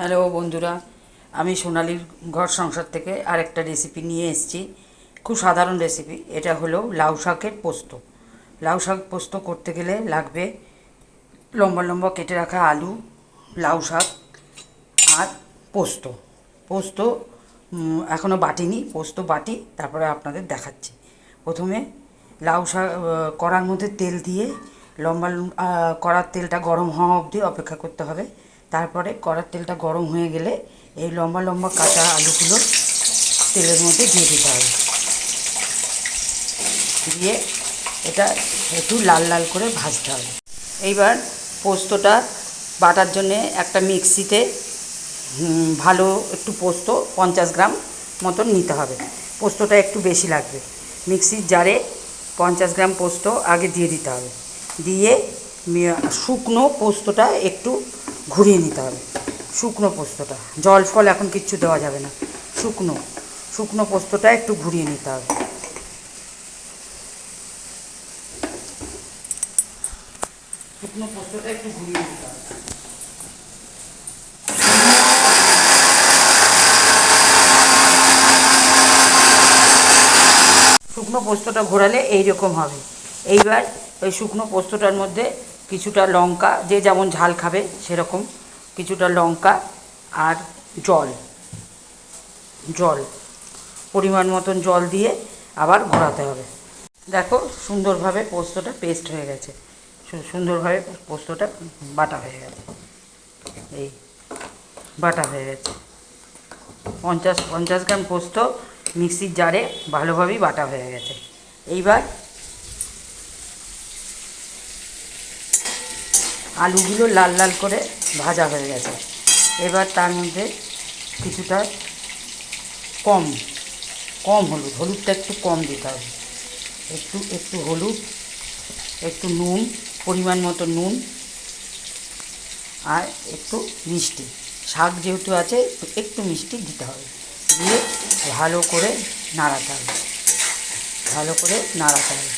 Hello বন্ধুরা, আমি সোনালির ঘর সংসার থেকে আরেকটা রেসিপি নিয়ে এসেছি। খুব সাধারণ রেসিপি এটা হলো লাউ শাকের পোস্ত। লাউ শাক পোস্ত করতে গেলে লাগবে লম্বা লম্বা কেটে রাখা আলু, লাউ শাক আর পোস্ত। পোস্ত এখনও বাটিনি, পোস্ত, বাটি, তারপরে আপনাদের দেখাচ্ছি। প্রথমে লাউ শাক কড়ার মধ্যে তেল দিয়ে লম্বা কড়ার তেলটা গরম হওয়া অবধি অপেক্ষা করতে হবে। তারপরে কড়ার তেলটা গরম হয়ে গেলে এই লম্বা লম্বা কাঁচা আলুগুলো তেলের মধ্যে দিয়ে দিতে হবে। দিয়ে এটা একটু লাল লাল করে ভাজতে হবে। এইবার পোস্তটা বাটার জন্যে একটা মিক্সিতে ভালো একটু পোস্ত পঞ্চাশ গ্রাম মতন নিতে হবে। পোস্তটা একটু বেশি লাগবে। মিক্সির জারে পঞ্চাশ গ্রাম পোস্ত আগে দিয়ে দিতে হবে। দিয়ে শুকনো পোস্তটা একটু ঘুরিয়ে নিতে হবে। শুকনো পোস্তটা। জল ফল এখন কিচ্ছু দেওয়া যাবে না। শুকনো। শুকনো পোস্তটা একটু ঘুরিয়ে নিতে হবে। শুকনো পোস্তটা একটু ঘুরিয়ে নিতে হবে। শুকনো পোস্তটা ঘোরালে এইরকম হবে। এইবার ওই শুকনো পোস্তটার মধ্যে কিছুটা লঙ্কা, যে যেমন ঝাল খাবে সেরকম কিছুটা লঙ্কা আর জল জল, পরিমাণ মতন জল দিয়ে আবার ঘোরাতে হবে। দেখো সুন্দরভাবে পোস্তটা পেস্ট হয়ে গেছে। সুন্দরভাবে পোস্তটা বাটা হয়ে গেছে। এই বাটা হয়ে গেছে। পঞ্চাশ পঞ্চাশ গ্রাম পোস্ত মিক্সির জারে ভালোভাবেই বাটা হয়ে গেছে। এইবার আলুগুলো লাল লাল করে ভাজা হয়ে গেছে। এবার তার মধ্যে কিছুটা কম কম হলুদ, হলুদটা একটু কম দিতে হবে। একটু একটু হলুদ, একটু নুন, পরিমাণ মতো নুন, আর একটু মিষ্টি। শাক যেহেতু আছে একটু মিষ্টি দিতে হবে। দিয়ে ভালো করে নাড়াতে হবে। ভালো করে নাড়াতে হবে।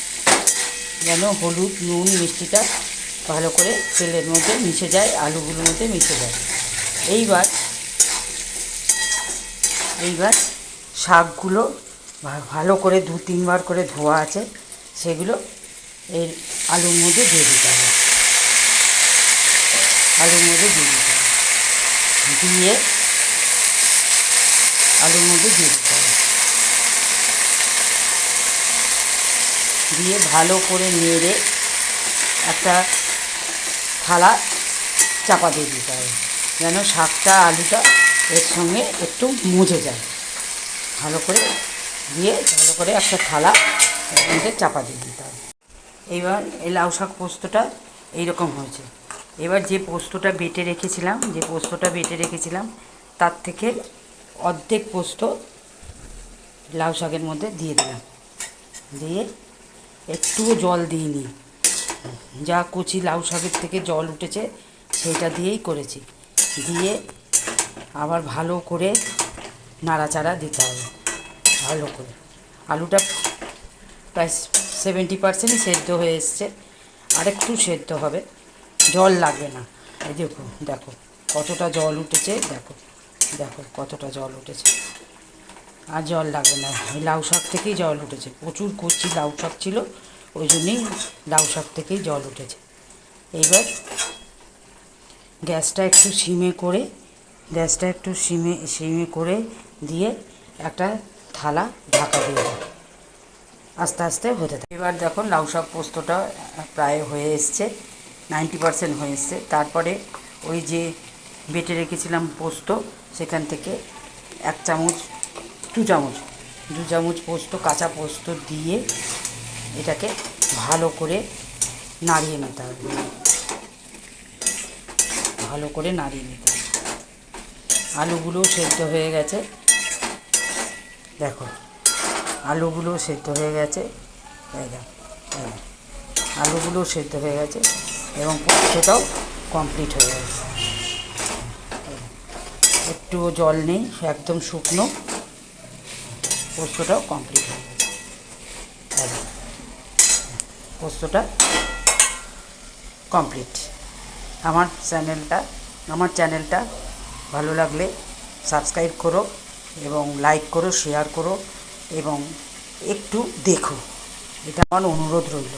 যেন হলুদ, নুন, মিষ্টিটা ভালো করে তেলের মধ্যে মিশে যায়, আলুগুলোর মধ্যে মিশে যায়। এইবার এইবার শাকগুলো ভালো করে দু, তিনবার করে ধোয়া আছে, সেগুলো এর আলুর মধ্যে দিয়ে দিতে হবে। আলুর মধ্যে দিয়ে দিতে হবে। দিয়ে আলুর মধ্যে দিয়ে দিতে হবে। দিয়ে ভালো করে নেড়ে একটা থালা চাপা দিয়ে দিতে হবে যেন শাকটা, আলুটা এর সঙ্গে একটু মুজে যায়। ভালো করে দিয়ে ভালো করে একটা থালা মধ্যে চাপা দিয়ে দিতে হবে এইবার এই লাউ শাক পোস্তটা এইরকম হয়েছে। এবার যে পোস্তটা বেটে রেখেছিলাম, যে পোস্তটা বেটে রেখেছিলাম, তার থেকে অর্ধেক পোস্ত লাউ শাকের মধ্যে দিয়ে দিলাম। দিয়ে একটুও জল দিইনি। যা কচি লাউ শাকের থেকে জল উঠেছে, সেইটা দিয়েই করেছি। দিয়ে আবার ভালো করে নাড়াচাড়া দিতে হবে, ভালো করে। আলুটা প্রায় সেভেন্টি পার্সেন্টই সেদ্ধ হয়ে এসছে, আরেকটু সেদ্ধ হবে। জল লাগবে না। এই দেখো দেখো, কতটা জল উঠেছে, দেখো দেখো কতটা জল উঠেছে। আর জল লাগবে না লাউ শাক থেকেই জল উঠেছে। প্রচুর কচি লাউ শাক ছিল ওই জন্যেই লাউ শাক থেকেই জল উঠেছে। এইবার গ্যাসটা একটু সিমে করে, গ্যাসটা একটু সিমে সিমে করে দিয়ে একটা থালা ঢাকা দিয়ে দেবো আস্তে আস্তে হতে থাকে। এবার দেখো লাউ শাক পোস্তটা প্রায় হয়ে এসছে, নাইনটি পারসেন্ট হয়ে এসছে। তারপরে ওই যে বেটে রেখেছিলাম পোস্ত, সেখান থেকে এক চামচ, দু চামচ দু চামচ পোস্ত, কাঁচা পোস্ত দিয়ে এটাকে ভালো করে নাড়িয়ে নিতে হবে। ভালো করে নাড়িয়ে নিতে হবে। আলুগুলো সেদ্ধ হয়ে গেছে। দেখো, আলুগুলো সেদ্ধ হয়ে গেছে। আলুগুলো সেদ্ধ হয়ে গেছে এবং পোস্তটাও কমপ্লিট হয়ে গেছে। একটুও জল নেই, একদম শুকনো। পোস্তটাও কমপ্লিট হয়ে গেছে। পোস্তটা কমপ্লিট আমার চ্যানেলটা আমার চ্যানেলটা ভালো লাগলে সাবস্ক্রাইব করো এবং লাইক করো শেয়ার করো এবং একটু দেখো। এটা আমার অনুরোধ রইল।